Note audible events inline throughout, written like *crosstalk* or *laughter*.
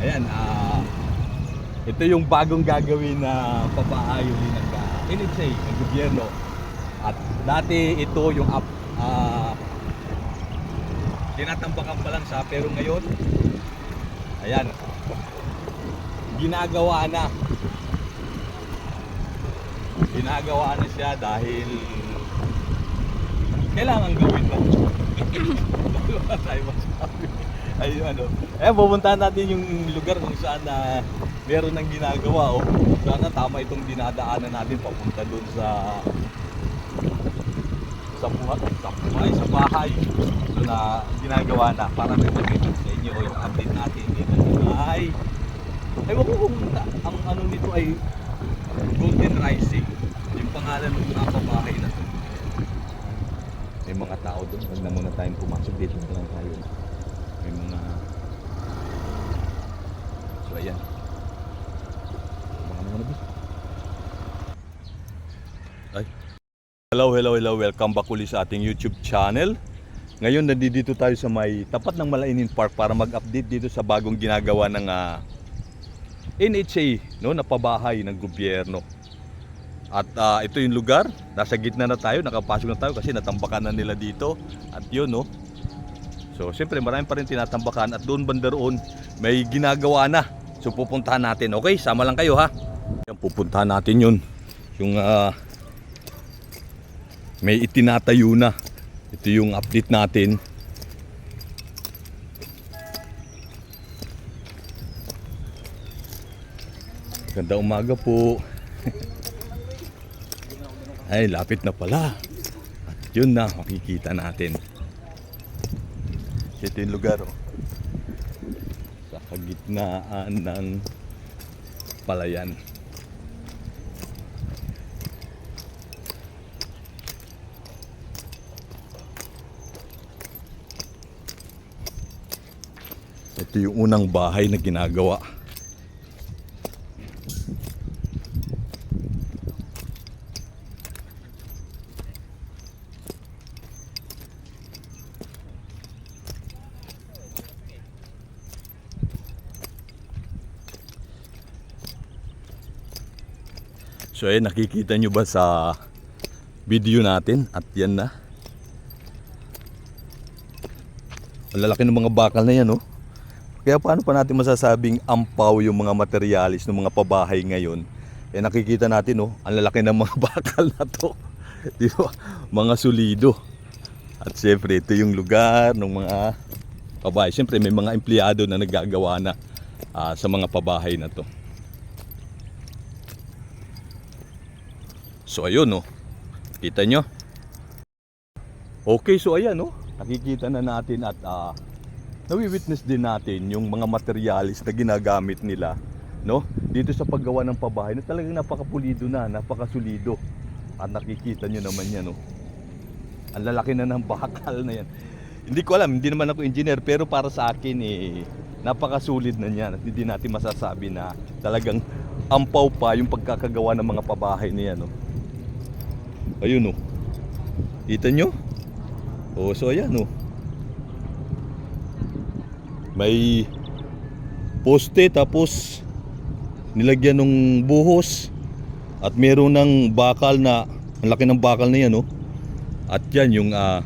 Ayan, ah ito yung bagong gagawin na papaayo din ng uh, NHA, ng gobyerno. At dati ito yung up, ah tinatambakan pa lang siya, pero ngayon, ayan, ginagawa na. Ginagawa na siya dahil kailangan gawin mo. *laughs* Wala tayo masabi. Ay, ano. Eh, pupuntahan natin yung lugar kung saan na meron ng ginagawa. Oh. Sana tama itong dinadaanan natin papunta doon sa sa buhay, sa buhay, sa bahay Ito na ginagawa na para pagkakit sa inyo yung update natin dito sa bahay. Ewan ko kung ang ano nito ay Golden Rising. Yung pangalan ng mga bahay na. May mga tao doon. Huwag na muna tayong pumasok dito na lang tayo. May mga... So ayan. Baka naman na Ay. Hello, hello, hello. Welcome back ulit sa ating YouTube channel. Ngayon nandito tayo sa may tapat ng Malainin Park para mag-update dito sa bagong ginagawa ng ah, NHA, no, na pabahay ng gobyerno. At ah, ito yung lugar, nasa gitna na tayo, nakapasok na tayo kasi natambakan na nila dito. At yun, no. So, siyempre marami pa rin tinatambakan at doon banda roon may ginagawa na. So, pupuntahan natin. Okay, sama lang kayo ha. Yan, pupuntahan natin yun. Yung ah, may itinatayo na. Ito yung update natin. Ganda umaga po. *laughs* Ay, lapit na pala. At yun na, makikita natin. Ito yung lugar, oh. Sa kagitnaan ng palayan. Ito yung unang bahay na ginagawa. So ayun, nakikita nyo ba sa video natin? At yan na. Ang lalaki ng mga bakal na yan, oh. Kaya paano pa natin masasabing ampaw yung mga materialis ng mga pabahay ngayon? Eh nakikita natin, oh, ang lalaki ng mga *laughs* bakal na to. Di ba? Mga solido. At siyempre, ito yung lugar ng mga pabahay. Siyempre, may mga empleyado na nagagawa na ah, sa mga pabahay na to. So ayun no. Kita nyo? Okay, so ayan no. Nakikita na natin at ah, nawi-witness din natin yung mga materialis na ginagamit nila no dito sa paggawa ng pabahay na talagang napakapulido na, napakasulido. At nakikita nyo naman yan no. Ang lalaki na ng bakal na yan. Hindi ko alam, hindi naman ako engineer pero para sa akin eh napakasulit na niyan at hindi natin masasabi na talagang ampaw pa yung pagkakagawa ng mga pabahay niya no. Ayun oh. Kita nyo? Oh, so ayan oh. May poste tapos nilagyan ng buhos at meron ng bakal na ang laki ng bakal na yan oh. At yan yung ah,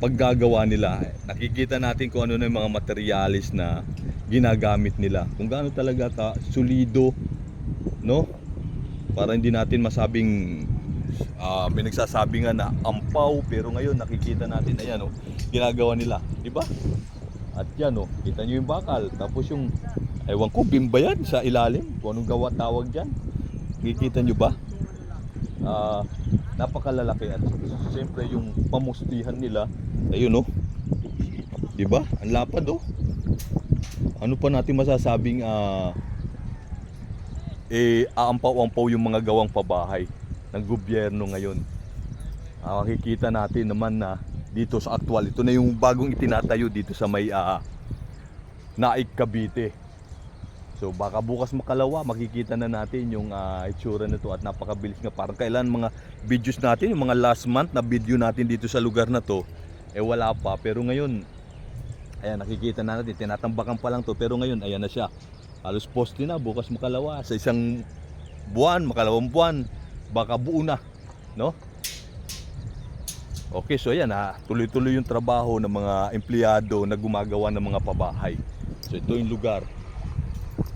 paggagawa nila. Nakikita natin kung ano na yung mga materialis na ginagamit nila. Kung gaano talaga ka solido, no? Para hindi natin masabing ah, may nagsasabi nga na ampaw pero ngayon nakikita natin ayan oh, ginagawa nila, di ba? At yan oh, kita nyo yung bakal. Tapos yung ewan ko bimba yan sa ilalim. Kung anong gawa tawag diyan. Kikita nyo ba? Ah, napakalalaki at siyempre yung pamustihan nila ayun oh. 'Di ba? Ang lapad oh. Ano pa natin masasabing ah eh aampaw-ampaw yung mga gawang pabahay ng gobyerno ngayon. Ah, makikita natin naman na dito sa actual ito na yung bagong itinatayo dito sa may ah, Naik Cavite. So baka bukas makalawa makikita na natin yung ah, itsura nito at napakabilis nga parang kailan mga videos natin yung mga last month na video natin dito sa lugar na to eh wala pa pero ngayon Ayan, nakikita na natin, tinatambakan pa lang to, pero ngayon, ayan na siya. Halos poste na, bukas makalawa. Sa isang buwan, makalawang buwan, baka buo na, no? Okay, so ayan ha, tuloy-tuloy yung trabaho ng mga empleyado na gumagawa ng mga pabahay. So ito yung lugar.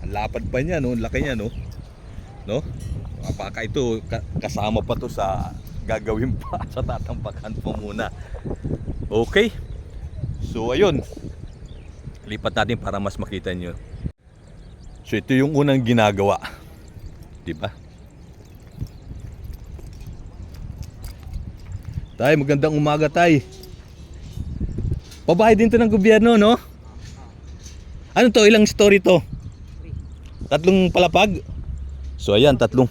Ang lapad pa niya, no? Ang laki niya, no? No? Ah, Baka ito ka- kasama pa to sa gagawin pa *laughs* sa tatampakan po muna. Okay? So ayun. Lipat natin para mas makita nyo. So ito yung unang ginagawa. 'Di ba? Tay, magandang umaga, Tay. Pabahay din to ng gobyerno, no? Ano to? Ilang story to? Tatlong palapag? So ayan, tatlong.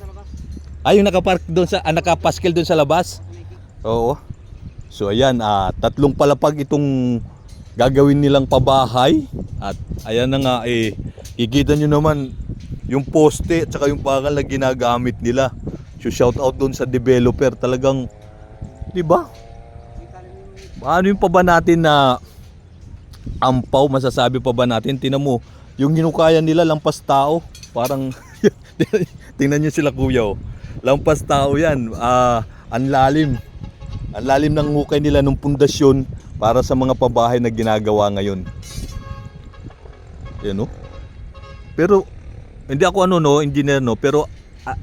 Ay, yung nakapark doon sa, ah, nakapaskil doon sa labas? Oo. So ayan, ah, tatlong palapag itong gagawin nilang pabahay. At ayan na nga, eh, ikita nyo naman yung poste at saka yung bakal na ginagamit nila. So shout out doon sa developer. Talagang, di ba? Ano yung pa ba natin na ampaw, masasabi pa ba natin? Tinan mo, yung hinukaya nila lampas tao. Parang, *laughs* tingnan nyo sila kuya oh. Lampas tao yan. Ah, ang lalim. Ang lalim ng hukay nila ng pundasyon para sa mga pabahay na ginagawa ngayon. Yan oh. Pero, hindi ako ano no, engineer no, pero ah,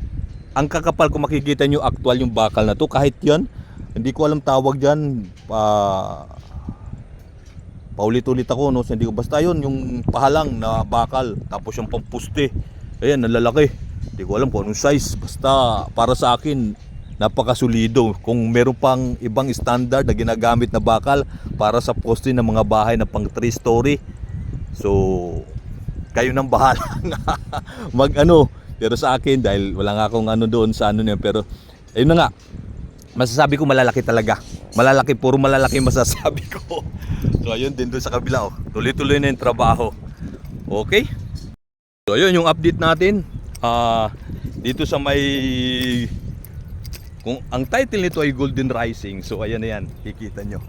ang kakapal ko makikita nyo actual yung bakal na to kahit yan hindi ko alam tawag dyan. Pa paulit-ulit ako no? Hindi ko basta yun yung pahalang na bakal tapos yung pampuste. Ayan nalalaki. Hindi ko alam kung anong size. Basta para sa akin napakasulido. Kung meron pang ibang standard na ginagamit na bakal para sa poste ng mga bahay na pang 3 story so kayo nang bahala *laughs* mag ano pero sa akin dahil wala nga akong ano doon sa ano niya pero ayun na nga masasabi ko malalaki talaga. Malalaki puro malalaki masasabi ko. So ayun din doon sa kabila oh. tuloy-tuloy na yung trabaho. Okay? So ayun yung update natin. Ah dito sa may kung ang title nito ay Golden Rising. So ayan na yan. Kikita nyo.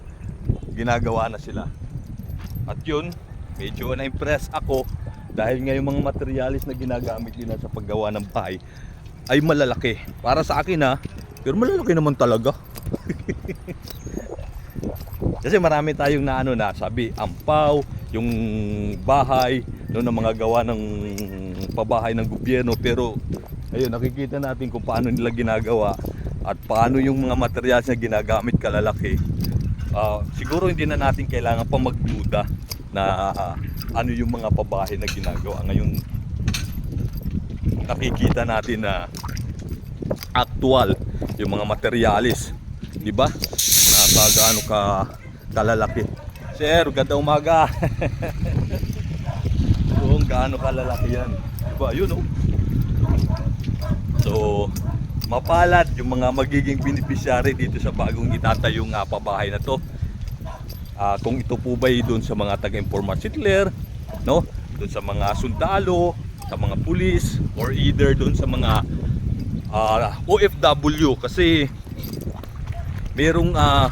Ginagawa na sila. At yun medyo na-impress ako dahil nga yung mga materialis na ginagamit nila sa paggawa ng bahay ay malalaki. Para sa akin ha, pero malalaki naman talaga. Kasi marami tayong na ano na sabi, ampaw, yung bahay, no, ng mga gawa ng pabahay ng gobyerno. Pero ayun, nakikita natin kung paano nila ginagawa at paano yung mga materials na ginagamit kalalaki. Ah, siguro hindi na natin kailangan pa magduda na ah, ano yung mga pabahay na ginagawa. Ngayon, nakikita natin na actual yung mga materialis. Di ba? Nasa gaano ka kalalaki. Sir, ganda umaga. *laughs* Kung gaano kalalaki yan. Di ba? Yun oh. So, mapalad yung mga magiging beneficiary dito sa bagong itatayong uh, pabahay na to. Ah, kung ito po ba doon sa mga taga-informal settler, no? Doon sa mga sundalo, sa mga pulis, or either doon sa mga ah, OFW kasi merong ah,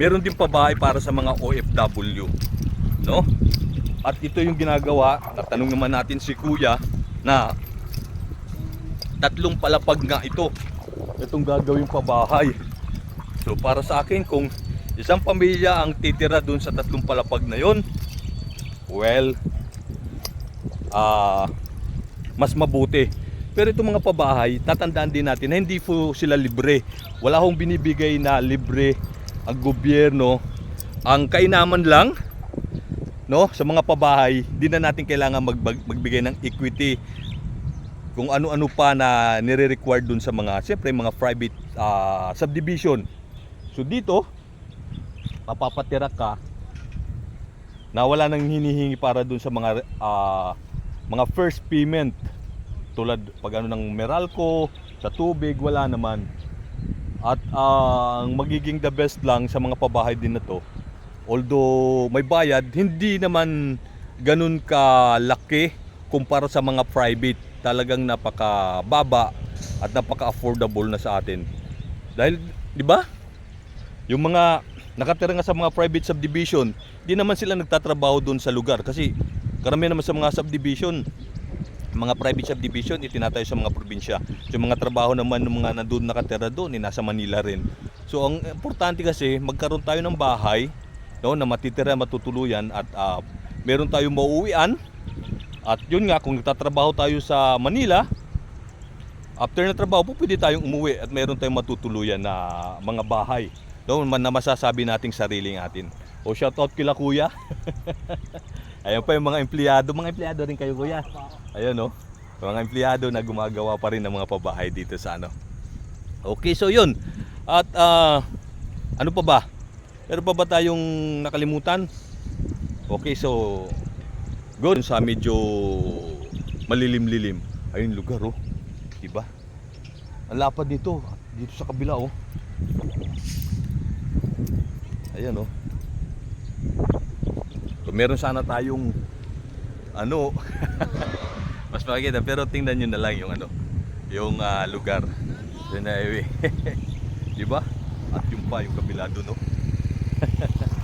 meron din pabahay para sa mga OFW, no? At ito yung ginagawa, natanong naman natin si Kuya na tatlong palapag nga ito. Itong gagawing pabahay. So para sa akin kung isang pamilya ang titira doon sa tatlong palapag na yon, well, ah mas mabuti. Pero itong mga pabahay, tatandaan din natin na hindi po sila libre. Wala hong binibigay na libre ang gobyerno. Ang kainaman lang, no, sa mga pabahay, di na natin kailangan magbag- magbigay ng equity kung ano-ano pa na nire-require dun sa mga, siyempre mga private ah, subdivision. So dito, mapapatira ka na wala nang hinihingi para dun sa mga ah, mga first payment tulad pag ano ng Meralco, sa tubig, wala naman. At ah, ang magiging the best lang sa mga pabahay din na to, although may bayad, hindi naman ganun kalaki kumpara sa mga private. Talagang napakababa at napaka-affordable na sa atin. Dahil, di ba? Yung mga nakatira nga sa mga private subdivision, di naman sila nagtatrabaho doon sa lugar kasi karamihan naman sa mga subdivision, mga private subdivision itinatayo sa mga probinsya. Yung mga trabaho naman ng mga nandun nakatira doon, eh, nasa Manila rin. So ang importante kasi magkaroon tayo ng bahay no, na matitira, matutuluyan at ah, meron tayong mauuwian. At yun nga, kung nagtatrabaho tayo sa Manila, after na trabaho po pwede tayong umuwi at meron tayong matutuluyan na mga bahay. No, na masasabi nating sariling atin. O shoutout kila kuya. *laughs* Ayan pa yung mga empleyado. Mga empleyado rin kayo kuya. Ayan no. Mga empleyado na gumagawa pa rin ng mga pabahay dito sa ano. Okay, so yun. At ah, ano pa ba? Meron pa ba tayong nakalimutan? Okay, so good sa medyo malilim-lilim. Ayun lugar oh. Diba? Ang lapad nito. Dito sa kabila oh. Ayan oh. Meron sana tayong ano *laughs* mas makikita pero tingnan nyo na lang yung ano yung ah, lugar yun na eh *laughs* di ba at yung pa yung kabila doon oh. *laughs*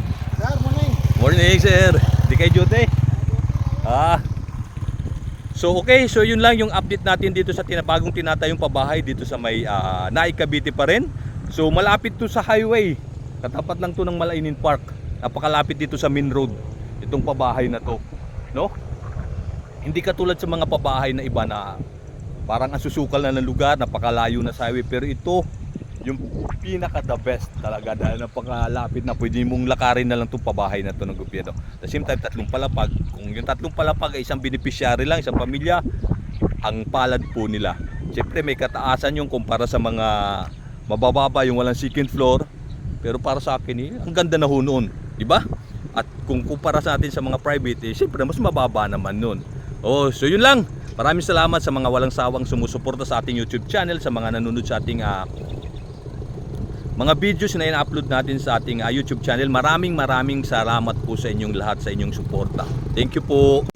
Sir, morning. Morning, sir. Di kay duty? Ah. So, okay. So, yun lang yung update natin dito sa tinabagong tinatayong pabahay dito sa may uh, Naik Cavite pa rin. So, malapit to sa highway. Katapat lang to ng Malainin Park. Napakalapit dito sa main road. Itong pabahay na to. No? Hindi katulad sa mga pabahay na iba na parang ang susukal na ng lugar, napakalayo na sa highway. Pero ito, yung pinaka the best talaga dahil napakalapit na pwede mong lakarin na lang itong pabahay na to ng gobyerno. The same time, tatlong palapag. Kung yung tatlong palapag ay isang beneficiary lang, isang pamilya, ang palad po nila. Siyempre may kataasan yung kumpara sa mga mabababa, yung walang second floor. Pero para sa akin, eh, ang ganda na ho noon. Di ba? Kung kumpara sa atin sa mga private, eh, siyempre mas mababa naman noon. Oh, so yun lang. Maraming salamat sa mga walang sawang sumusuporta sa ating YouTube channel, sa mga nanonood sa ating ah, mga videos na in-upload natin sa ating ah, YouTube channel. Maraming maraming salamat po sa inyong lahat sa inyong suporta. Thank you po.